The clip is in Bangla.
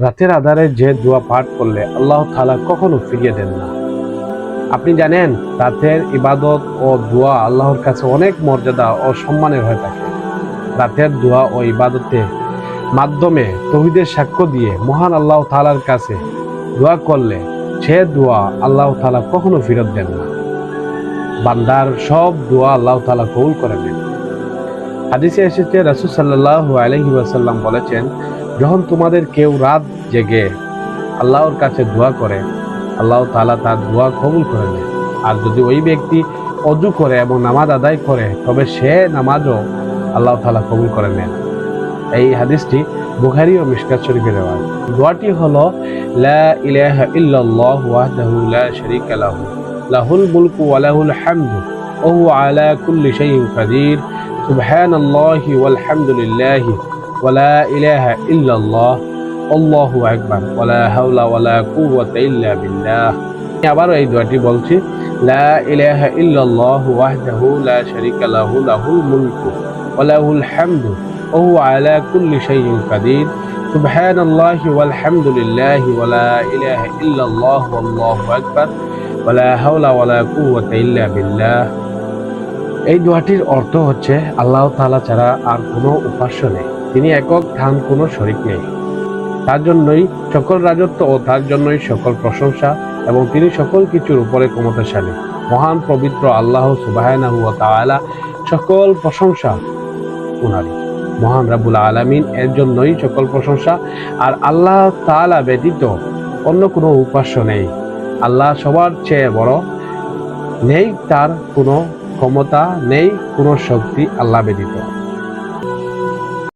রাতের আধারে যে দোয়া পাঠ করলে আল্লাহ তালা কখনো ফিরিয়ে দেন না। আপনি জানেন, রাতের ইবাদত ও দোয়া আল্লাহর কাছে অনেক মর্যাদা ও সম্মানের হয়ে থাকে। রাতের দোয়া ও ইবাদতে মাধ্যমে তহিদের সাক্ষ্য দিয়ে মহান আল্লাহ তাআলার কাছে দোয়া করলে সে দোয়া আল্লাহ তালা কখনো ফেরত দেন না। বান্দার সব দোয়া আল্লাহ তাআলা কবুল করে নেন। হাদিসে এসেছে রাসূল সাল্লাল্লাহু আলাইহি ওয়াসাল্লাম বলেছেন যখন তোমাদের কেউ রাত জেগে আল্লাহর কাছে দোয়া করে, আল্লাহ তালা তার দোয়া কবুল করে নেয়। আর যদি ওই ব্যক্তি অজু করে এবং নামাজ আদায় করে, তবে সে নামাজও আল্লাহ তালা কবুল করে নেন। এই হাদিসটি বুখারী ও মিশকাত শরীফের রেওয়াজ দোয়াটি হলো, লা ইলাহা ইল্লাল্লাহ ওয়াহদাহু লা শারীকা লাহু, লাহুল মুলকু ওয়া লাহুল হামদু, ওয়া হুয়া আলা কুল্লি শাইইন কাদির, সুবহানাল্লাহি ওয়াল হামদুলিল্লাহি ওয়া লা ইলাহা ইল্লাল্লাহ আল্লাহু আকবার ওয়া লা হাওলা ওয়া লা কুওয়াতা ইল্লা বিল্লাহ আমি আবারও এই দোয়াটি বলছি লা ইলাহা ইল্লাল্লাহ ওয়াহদাহু লা শারীকা লাহু লাহুল মুলকু ওয়া লাহুল হামদু ওয়া হুয়া আলা কুল্লি শাইইন কাদির سبحان الله والحمد لله ولا إله إلا الله والله أكبر ولا حول ولا قوة إلا بالله এই দোয়াটির অর্থ হচ্ছে আল্লাহ তাআলা ছাড়া আর কোনো উপাস্য নেই তিনি একক ধান কোনো শরিক নেই। তার জন্যই সকল রাজত্ব ও তার জন্যই সকল প্রশংসা এবং তিনি সকল কিছুর উপরে ক্ষমতাশালী। মহান পবিত্র আল্লাহ তাআলা সকল প্রশংসা উনারই। মহান রাবুল আলামিন এর জন্যই সকল প্রশংসা আর আল্লাহ তাআলা ব্যতীত অন্য কোনো উপাস্য নেই। আল্লাহ সবার চেয়ে বড়। নেই তার কোনো ক্ষমতা, নেই কোনো শক্তি আল্লাহ ব্যতীত।